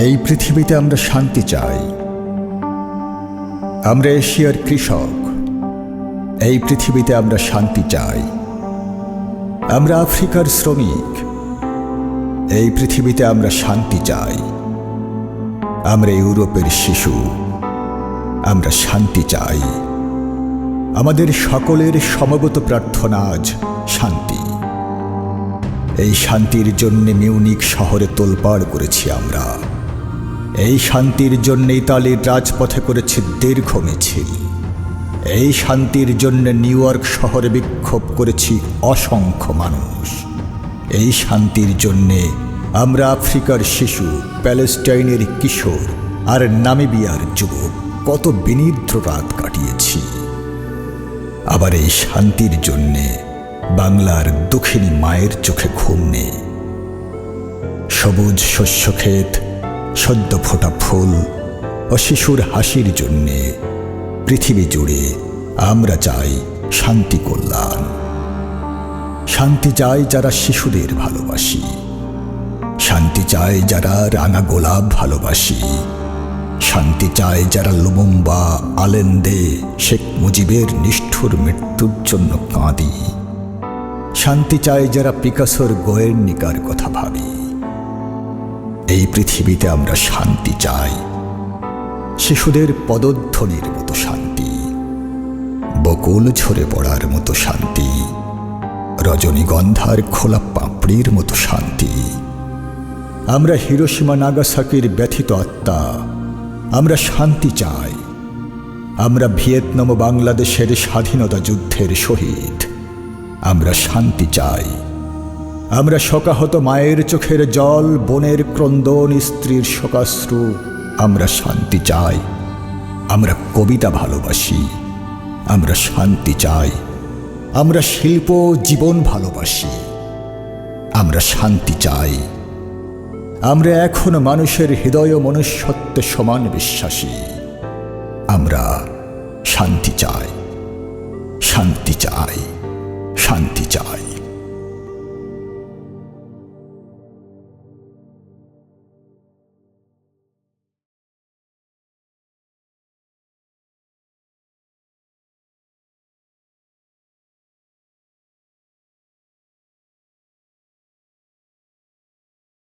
এই পৃথিবীতে আমরা শান্তি চাই। আমরা এশিয়ার কৃষক। এই পৃথিবীতে আমরা শান্তি চাই। আমরা আফ্রিকার শ্রমিক। এই পৃথিবীতে আমরা শান্তি চাই। আমরা ইউরোপের শিশু। আমরা শান্তি চাই। আমাদের সকলের সমবেত প্রার্থনা আজ শান্তি। এই শান্তির জন্য মিউনিক শহরে তোলপাড় করেছি আমরা। এই শান্তির জন্য ইতালির রাজপথে করেছে দীর্ঘ মিছিল। এই শান্তির জন্য নিউ ইয়র্ক শহরে বিক্ষোভ করেছি অসংখ্য মানুষ। এই শান্তির জন্যে আমরা আফ্রিকার শিশু, প্যালেস্টাইনের কিশোর আর নামিবিয়ার যুবক কত বিনিদ্র রাত কাটিয়েছি। আবার এই শান্তির জন্যে বাংলার দক্ষিণী মায়ের চোখে ঘুম নেই। সবুজ শস্যক্ষেত সদ্য ফোটা ফুল ও শিশুর হাসির জন্যে পৃথিবী জুড়ে আমরা চাই শান্তি কল্যাণ। শান্তি চাই যারা শিশুদের ভালোবাসি। শান্তি চায় যারা রাঙা গোলাপ ভালোবাসি। শান্তি চায় যারা লুমুম্বা আলেন্দে শেখ মুজিবের নিষ্ঠুর মৃত্যুর জন্য কাঁদি। শান্তি চায় যারা পিকাসোর গোয়ের্নিকার কথা ভাবি। এই পৃথিবীতে আমরা শান্তি চাই। শিশুদের পদধ্বনির মতো শান্তি, বকুল ঝরে পড়ার মতো শান্তি, রজনীগন্ধার খোলা পাপড়ির মতো শান্তি। আমরা হিরোসীমা নাগাসাকির ব্যথিত আত্মা, আমরা শান্তি চাই। আমরা ভিয়েতনাম বাংলাদেশের স্বাধীনতা যুদ্ধের শহীদ, আমরা শান্তি চাই। আমরা শোকাহত মায়ের চোখের জল, বনের ক্রন্দন, স্ত্রীর শোকাশ্রু। আমরা শান্তি চাই। আমরা কবিতা ভালোবাসি। আমরা শান্তি চাই। আমরা শিল্প, জীবন ভালোবাসি। আমরা শান্তি চাই। আমরা এখন মানুষের হৃদয় মনুষ্যত্বে সমান বিশ্বাসী। আমরা শান্তি চাই। শান্তি চাই। শান্তি চাই।